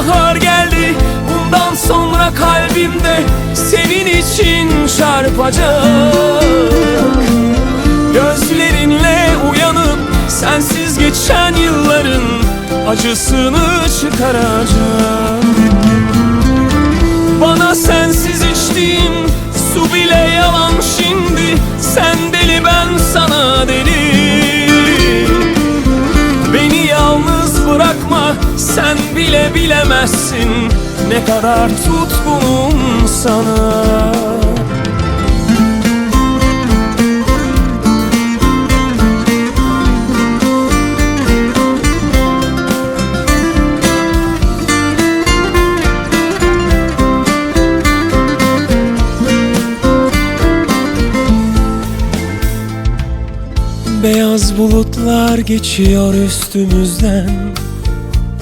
bahar geldi Bundan sonra kalbimde Senin için çarpacak. Gözlerinle uyanıp Sensiz geçen yılların Acısını çıkaracak. Bana sensiz içtiğim Su bile yalan şimdi Sen sen bile bilemezsin Ne kadar tutkunum sana. Beyaz bulutlar geçiyor üstümüzden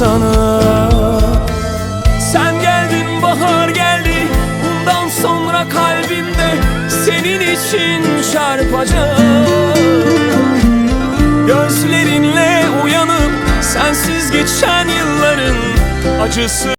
sana. Sen geldin bahar geldi. Bundan sonra kalbimde Senin için çarpacak. Gözlerinle uyanıp Sensiz geçen yılların Acısı